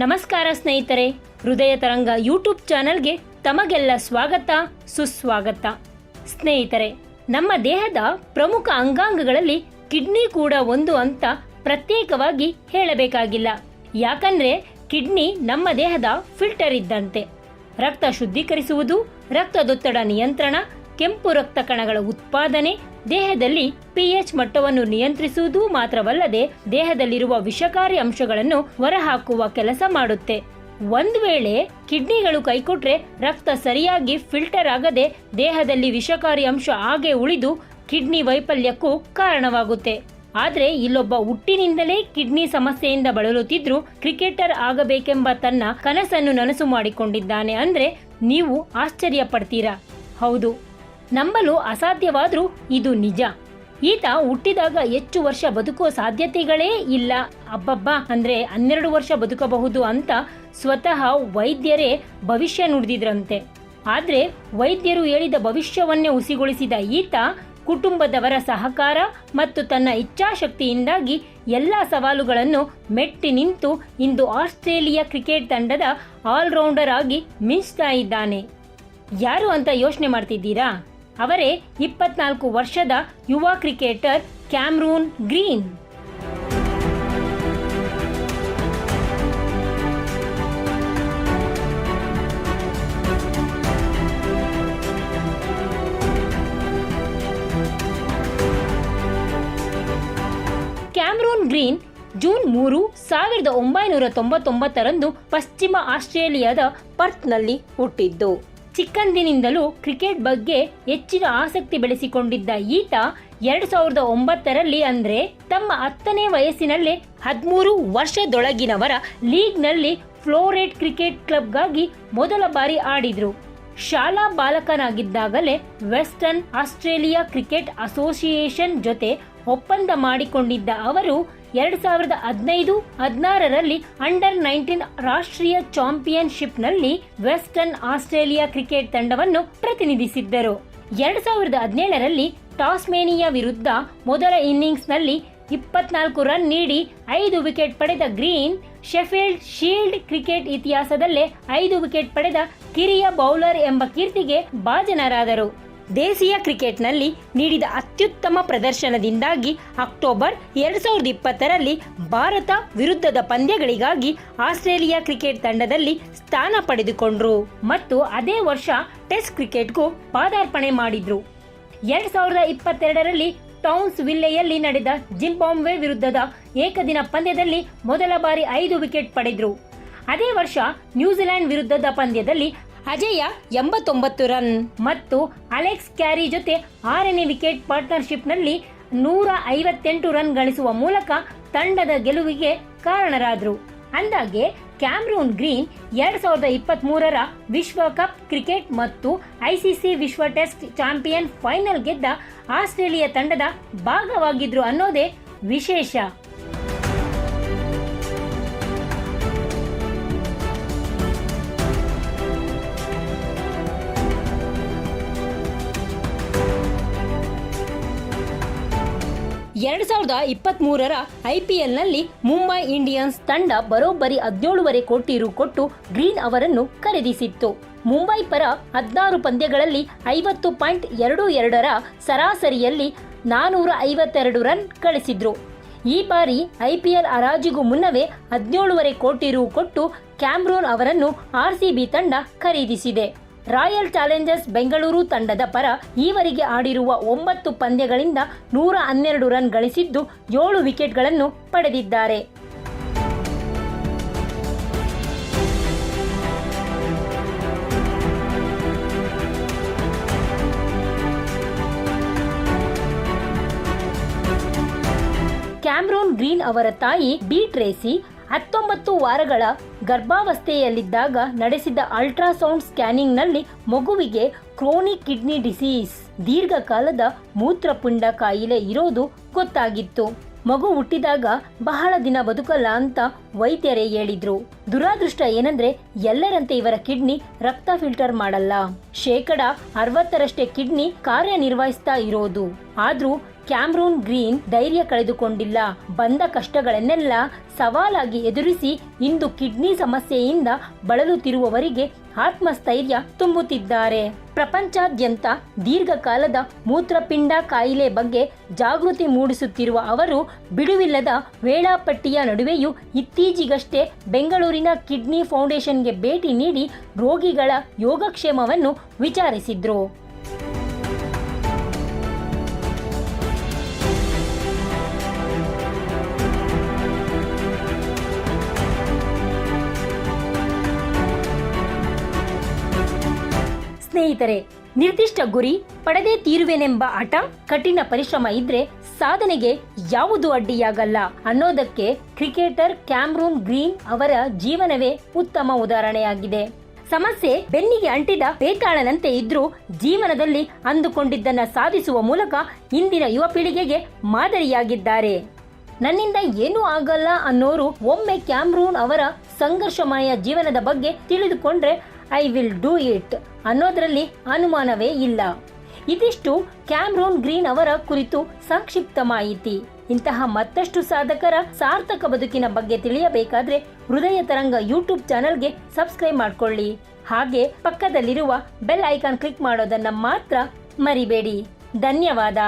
ನಮಸ್ಕಾರ ಸ್ನೇಹಿತರೆ, ಹೃದಯ ತರಂಗ ಯೂಟ್ಯೂಬ್ ಚಾನೆಲ್ಗೆ ತಮಗೆಲ್ಲ ಸ್ವಾಗತ, ಸುಸ್ವಾಗತ. ಸ್ನೇಹಿತರೆ, ನಮ್ಮ ದೇಹದ ಪ್ರಮುಖ ಅಂಗಾಂಗಗಳಲ್ಲಿ ಕಿಡ್ನಿ ಕೂಡ ಒಂದು ಅಂತ ಪ್ರತ್ಯೇಕವಾಗಿ ಹೇಳಬೇಕಾಗಿಲ್ಲ. ಯಾಕಂದ್ರೆ ಕಿಡ್ನಿ ನಮ್ಮ ದೇಹದ ಫಿಲ್ಟರ್ ಇದ್ದಂತೆ. ರಕ್ತ ಶುದ್ಧೀಕರಿಸುವುದು, ರಕ್ತದೊತ್ತಡ ನಿಯಂತ್ರಣ, ಕೆಂಪು ರಕ್ತ ಕಣಗಳ ಉತ್ಪಾದನೆ ದೇಹದಲ್ಲಿ ಪಿಎಚ್ ಮಟ್ಟವನ್ನು ನಿಯಂತ್ರಿಸುವುದು ಮಾತ್ರವಲ್ಲದೆ ದೇಹದಲ್ಲಿರುವ ವಿಷಕಾರಿ ಅಂಶಗಳನ್ನು ಹೊರಹಾಕುವ ಕೆಲಸ ಮಾಡುತ್ತೆ. ಒಂದು ವೇಳೆ ಕಿಡ್ನಿಗಳು ಕೈಕೊಟ್ರೆ ರಕ್ತ ಸರಿಯಾಗಿ ಫಿಲ್ಟರ್ ಆಗದೆ ದೇಹದಲ್ಲಿ ವಿಷಕಾರಿ ಅಂಶ ಹಾಗೆ ಉಳಿದು ಕಿಡ್ನಿ ವೈಫಲ್ಯಕ್ಕೂ ಕಾರಣವಾಗುತ್ತೆ. ಆದರೆ ಇಲ್ಲೊಬ್ಬ ಹುಟ್ಟಿನಿಂದಲೇ ಕಿಡ್ನಿ ಸಮಸ್ಯೆಯಿಂದ ಬಳಲುತ್ತಿದ್ರು ಕ್ರಿಕೆಟರ್ ಆಗಬೇಕೆಂಬ ತನ್ನ ಕನಸನ್ನು ನನಸು ಮಾಡಿಕೊಂಡಿದ್ದಾನೆ ಅಂದ್ರೆ ನೀವು ಆಶ್ಚರ್ಯ ಪಡ್ತೀರಾ ಹೌದು. ನಂಬಲು ಅಸಾಧ್ಯವಾದರೂ ಇದು ನಿಜ. ಈತ ಹುಟ್ಟಿದಾಗ ಹೆಚ್ಚು ವರ್ಷ ಬದುಕುವ ಸಾಧ್ಯತೆಗಳೇ ಇಲ್ಲ. ಅಬ್ಬಬ್ಬ, ಅಂದ್ರೆ ಹನ್ನೆರಡು ವರ್ಷ ಬದುಕಬಹುದು ಅಂತ ಸ್ವತಃ ವೈದ್ಯರೇ ಭವಿಷ್ಯ ನುಡಿದಿದ್ರಂತೆ. ಆದ್ರೆ ವೈದ್ಯರು ಹೇಳಿದ ಭವಿಷ್ಯವನ್ನೇ ಹುಸಿಗೊಳಿಸಿದ ಈತ ಕುಟುಂಬದವರ ಸಹಕಾರ ಮತ್ತು ತನ್ನ ಇಚ್ಛಾಶಕ್ತಿಯಿಂದಾಗಿ ಎಲ್ಲ ಸವಾಲುಗಳನ್ನು ಮೆಟ್ಟಿ ನಿಂತು ಇಂದು ಆಸ್ಟ್ರೇಲಿಯಾ ಕ್ರಿಕೆಟ್ ತಂಡದ ಆಲ್ರೌಂಡರ್ ಆಗಿ ಮಿಂಚ್ತಾ ಇದ್ದಾನೆ. ಯಾರು ಅಂತ ಯೋಚನೆ ಮಾಡ್ತಿದ್ದೀರಾ? ಅವರೇ ಇಪ್ಪತ್ನಾಲ್ಕು ವರ್ಷದ ಯುವ cricketer Cameron Green. Cameron Green June ಮೂರು ಸಾವಿರದ ಒಂಬೈನೂರ ತೊಂಬತ್ತೊಂಬತ್ತರಂದು ಪಶ್ಚಿಮ ಆಸ್ಟ್ರೇಲಿಯಾದ ಪರ್ತ್ನಲ್ಲಿ ಹುಟ್ಟಿದ್ದು. ಚಿಕ್ಕಂದಿನಿಂದಲೂ ಕ್ರಿಕೆಟ್ ಬಗ್ಗೆ ಹೆಚ್ಚಿನ ಆಸಕ್ತಿ ಬೆಳೆಸಿಕೊಂಡಿದ್ದ ಈತ ಎರಡು ಸಾವಿರದ ಒಂಬತ್ತರಲ್ಲಿ ಅಂದ್ರೆ ತಮ್ಮ ಹತ್ತನೇ ವಯಸ್ಸಿನಲ್ಲೇ ಹದಿಮೂರು ವರ್ಷದೊಳಗಿನವರ ಲೀಗ್ನಲ್ಲಿ ಫ್ಲೋರೇಟ್ ಕ್ರಿಕೆಟ್ ಕ್ಲಬ್ಗಾಗಿ ಮೊದಲ ಬಾರಿ ಆಡಿದ್ರು. ಶಾಲಾ ಬಾಲಕನಾಗಿದ್ದಾಗಲೇ ವೆಸ್ಟರ್ನ್ ಆಸ್ಟ್ರೇಲಿಯಾ ಕ್ರಿಕೆಟ್ ಅಸೋಸಿಯೇಷನ್ ಜೊತೆ ಒಪ್ಪಂದ ಮಾಡಿಕೊಂಡಿದ್ದ ಅವರು ಎರಡ್ ಸಾವಿರದ ಹದಿನೈದು ಹದಿನಾರರಲ್ಲಿ ಅಂಡರ್ ನೈನ್ಟೀನ್ ರಾಷ್ಟ್ರೀಯ ಚಾಂಪಿಯನ್ಶಿಪ್ನಲ್ಲಿ ವೆಸ್ಟರ್ನ್ ಆಸ್ಟ್ರೇಲಿಯಾ ಕ್ರಿಕೆಟ್ ತಂಡವನ್ನು ಪ್ರತಿನಿಧಿಸಿದ್ದರು. ಎರಡು ಸಾವಿರದ ಹದಿನೇಳರಲ್ಲಿ ಟಾಸ್ಮೇನಿಯಾ ವಿರುದ್ಧ ಮೊದಲ ಇನ್ನಿಂಗ್ಸ್ನಲ್ಲಿ ಇಪ್ಪತ್ನಾಲ್ಕು ರನ್ ನೀಡಿ ಐದು ವಿಕೆಟ್ ಪಡೆದ ಗ್ರೀನ್, ಶೆಫೀಲ್ಡ್ ಶೀಲ್ಡ್ ಕ್ರಿಕೆಟ್ ಇತಿಹಾಸದಲ್ಲೇ ಐದು ವಿಕೆಟ್ ಪಡೆದ ಕಿರಿಯ ಬೌಲರ್ ಎಂಬ ಕೀರ್ತಿಗೆ ಭಾಜನರಾದರು. ದೇಶೀಯ ಕ್ರಿಕೆಟ್ನಲ್ಲಿ ನೀಡಿದ ಅತ್ಯುತ್ತಮ ಪ್ರದರ್ಶನದಿಂದಾಗಿ ಅಕ್ಟೋಬರ್ ಎರಡು ಸಾವಿರದ ಇಪ್ಪತ್ತರಲ್ಲಿ ಭಾರತ ವಿರುದ್ಧದ ಪಂದ್ಯಗಳಿಗಾಗಿ ಆಸ್ಟ್ರೇಲಿಯಾ ಕ್ರಿಕೆಟ್ ತಂಡದಲ್ಲಿ ಸ್ಥಾನ ಪಡೆದುಕೊಂಡ್ರು. ಮತ್ತು ಅದೇ ವರ್ಷ ಟೆಸ್ಟ್ ಕ್ರಿಕೆಟ್ಗೂ ಪಾದಾರ್ಪಣೆ ಮಾಡಿದ್ರು. ಎರಡ್ ಸಾವಿರದ ಇಪ್ಪತ್ತೆರಡರಲ್ಲಿ ಟೌನ್ಸ್ ವಿಲ್ಲೆಯಲ್ಲಿ ನಡೆದ ಜಿಂಬಾಂಬ್ವೆ ವಿರುದ್ಧದ ಏಕದಿನ ಪಂದ್ಯದಲ್ಲಿ ಮೊದಲ ಬಾರಿ ಐದು ವಿಕೆಟ್ ಪಡೆದ್ರು. ಅದೇ ವರ್ಷ ನ್ಯೂಜಿಲೆಂಡ್ ವಿರುದ್ಧದ ಪಂದ್ಯದಲ್ಲಿ ಅಜಯ ಎಂಬತ್ತೊಂಬತ್ತು ರನ್ ಮತ್ತು ಅಲೆಕ್ಸ್ ಕ್ಯಾರಿ ಜೊತೆ ಆರನೇ ವಿಕೆಟ್ ಪಾರ್ಟ್ನರ್ಶಿಪ್ನಲ್ಲಿ ನೂರ ಐವತ್ತೆಂಟು ರನ್ ಗಳಿಸುವ ಮೂಲಕ ತಂಡದ ಗೆಲುವಿಗೆ ಕಾರಣರಾದರು. ಅಂದಾಗೆ ಕ್ಯಾಮ್ರೂನ್ ಗ್ರೀನ್ ಎರಡ್ ಸಾವಿರದ ಇಪ್ಪತ್ತ್ ಮೂರರ ವಿಶ್ವಕಪ್ ಕ್ರಿಕೆಟ್ ಮತ್ತು ಐಸಿಸಿ ವಿಶ್ವ ಟೆಸ್ಟ್ ಚಾಂಪಿಯನ್ ಫೈನಲ್ ಗೆದ್ದ ಆಸ್ಟ್ರೇಲಿಯಾ ತಂಡದ ಭಾಗವಾಗಿದ್ರು ಅನ್ನೋದೇ ವಿಶೇಷ. ಎರಡ್ ಸಾವಿರದ ಇಪ್ಪತ್ತ್ ಮೂರರ ಐಪಿಎಲ್ನಲ್ಲಿ ಮುಂಬೈ ಇಂಡಿಯನ್ಸ್ ತಂಡ ಬರೋಬ್ಬರಿ ಹದಿನೇಳುವರೆ ಕೋಟಿ ರು ಕೊಟ್ಟು ಗ್ರೀನ್ ಅವರನ್ನು ಖರೀದಿಸಿತ್ತು. ಮುಂಬೈ ಪರ ಹದಿನಾರು ಪಂದ್ಯಗಳಲ್ಲಿ ಐವತ್ತು ಪಾಯಿಂಟ್ ಎರಡು ಎರಡರ ಸರಾಸರಿಯಲ್ಲಿ ನಾನೂರ ಐವತ್ತೆರಡು ರನ್ ಗಳಿಸಿದ್ರು. ಈ ಬಾರಿ ಐಪಿಎಲ್ ಹರಾಜಿಗೂ ಮುನ್ನವೇ ಹದಿನೇಳುವರೆ ಕೋಟಿ ರು ಕೊಟ್ಟು ಕ್ಯಾಮ್ರೂನ್ ಅವರನ್ನು ಆರ್ಸಿಬಿ ತಂಡ ಖರೀದಿಸಿದೆ. ರಾಯಲ್ ಚಾಲೆಂಜರ್ಸ್ ಬೆಂಗಳೂರು ತಂಡದ ಪರ ಈವರೆಗೆ ಆಡಿರುವ ಒಂಬತ್ತು ಪಂದ್ಯಗಳಿಂದ ನೂರ ಹನ್ನೆರಡು ರನ್ ಗಳಿಸಿದ್ದು ಏಳು ವಿಕೆಟ್ಗಳನ್ನು ಪಡೆದಿದ್ದಾರೆ. ಕ್ಯಾಮ್ರೋನ್ ಗ್ರೀನ್ ಅವರ ತಾಯಿ ಬಿ ಟ್ರೇಸಿ ಹತ್ತೊಂಬತ್ತು ವಾರಗಳ ಗರ್ಭಾವಸ್ಥೆಯಲ್ಲಿದ್ದಾಗ ನಡೆಸಿದ ಅಲ್ಟ್ರಾಸೌಂಡ್ ಸ್ಕ್ಯಾನಿಂಗ್ನಲ್ಲಿ ಮಗುವಿಗೆ ಕ್ರೋನಿಕ್ ಕಿಡ್ನಿ ಡಿಸೀಸ್. ದೀರ್ಘಕಾಲದ ಮೂತ್ರಪುಂಡ ಕಾಯಿಲೆ ಇರೋದು ಗೊತ್ತಾಗಿತ್ತು. ಮಗು ಹುಟ್ಟಿದಾಗ ಬಹಳ ದಿನ ಬದುಕಲ್ಲ ಅಂತ ವೈದ್ಯರೇ ಹೇಳಿದ್ರು. ದುರಾದೃಷ್ಟ ಏನಂದ್ರೆ ಎಲ್ಲರಂತೆ ಇವರ ಕಿಡ್ನಿ ರಕ್ತ ಫಿಲ್ಟರ್ ಮಾಡಲ್ಲ. ಶೇಕಡ ಅರವತ್ತರಷ್ಟೇ ಕಿಡ್ನಿ ಕಾರ್ಯನಿರ್ವಹಿಸ್ತಾ ಇರೋದು. ಆದ್ರೂ ಕ್ಯಾಮ್ರೂನ್ ಗ್ರೀನ್ ಧೈರ್ಯ ಕಳೆದುಕೊಂಡಿಲ್ಲ. ಬಂದ ಕಷ್ಟಗಳನ್ನೆಲ್ಲ ಸವಾಲಾಗಿ ಎದುರಿಸಿ ಇಂದು ಕಿಡ್ನಿ ಸಮಸ್ಯೆಯಿಂದ ಬಳಲುತ್ತಿರುವವರಿಗೆ ಆತ್ಮಸ್ಥೈರ್ಯ ತುಂಬುತ್ತಿದ್ದಾರೆ. ಪ್ರಪಂಚಾದ್ಯಂತ ದೀರ್ಘಕಾಲದ ಮೂತ್ರಪಿಂಡ ಕಾಯಿಲೆ ಬಗ್ಗೆ ಜಾಗೃತಿ ಮೂಡಿಸುತ್ತಿರುವ ಅವರು, ಬಿಡುವಿಲ್ಲದ ವೇಳಾಪಟ್ಟಿಯ ನಡುವೆಯೂ ಇತ್ತೀಚೆಗಷ್ಟೇ ಬೆಂಗಳೂರಿನ ಕಿಡ್ನಿ ಫೌಂಡೇಶನ್ಗೆ ಭೇಟಿ ನೀಡಿ ರೋಗಿಗಳ ಯೋಗಕ್ಷೇಮವನ್ನು ವಿಚಾರಿಸಿದ್ರು. ಸ್ನೇಹಿತರೆ, ನಿರ್ದಿಷ್ಟ ಗುರಿ ಪಡೆದೇ ತೀರುವೆನೆಂಬ ಹಠ ಕಠಿಣ ಪರಿಶ್ರಮ ಇದ್ರೆ ಸಾಧನೆಗೆ ಯಾವುದು ಅಡ್ಡಿಯಾಗಲ್ಲ. ಅನ್ನೋದಕ್ಕೆ ಕ್ರಿಕೆಟರ್ ಕ್ಯಾಮ್ರೂನ್ ಗ್ರೀನ್ ಅವರ ಜೀವನವೇ ಉತ್ತಮ ಉದಾಹರಣೆಯಾಗಿದೆ. ಸಮಸ್ಯೆ ಬೆನ್ನಿಗೆ ಅಂಟಿದ ಬೇತಾಳನಂತೆ ಇದ್ರೂ ಜೀವನದಲ್ಲಿ ಅಂದುಕೊಂಡಿದ್ದನ್ನ ಸಾಧಿಸುವ ಮೂಲಕ ಇಂದಿನ ಯುವ ಪೀಳಿಗೆಗೆ ಮಾದರಿಯಾಗಿದ್ದಾರೆ. ನನ್ನಿಂದ ಏನೂ ಆಗಲ್ಲ ಅನ್ನೋರು ಒಮ್ಮೆ ಕ್ಯಾಮ್ರೂನ್ ಅವರ ಸಂಘರ್ಷಮಯ ಜೀವನದ ಬಗ್ಗೆ ತಿಳಿದುಕೊಂಡ್ರೆ ಐ ವಿಲ್ ಡೂ ಇಟ್ ಅನ್ನೋದರಲ್ಲಿ ಅನುಮಾನವೇ ಇಲ್ಲ. ಇದಿಷ್ಟು ಕ್ಯಾಮ್ರೋನ್ ಗ್ರೀನ್ ಅವರ ಕುರಿತು ಸಂಕ್ಷಿಪ್ತ ಮಾಹಿತಿ. ಇಂತಹ ಮತ್ತಷ್ಟು ಸಾಧಕರ ಸಾರ್ಥಕ ಬದುಕಿನ ಬಗ್ಗೆ ತಿಳಿಯಬೇಕಾದ್ರೆ ಹೃದಯ ತರಂಗ ಯೂಟ್ಯೂಬ್ ಚಾನಲ್ಗೆ ಸಬ್ಸ್ಕ್ರೈಬ್ ಮಾಡ್ಕೊಳ್ಳಿ. ಹಾಗೆ ಪಕ್ಕದಲ್ಲಿರುವ ಬೆಲ್ ಐಕಾನ್ ಕ್ಲಿಕ್ ಮಾಡೋದನ್ನ ಮಾತ್ರ ಮರಿಬೇಡಿ. ಧನ್ಯವಾದ.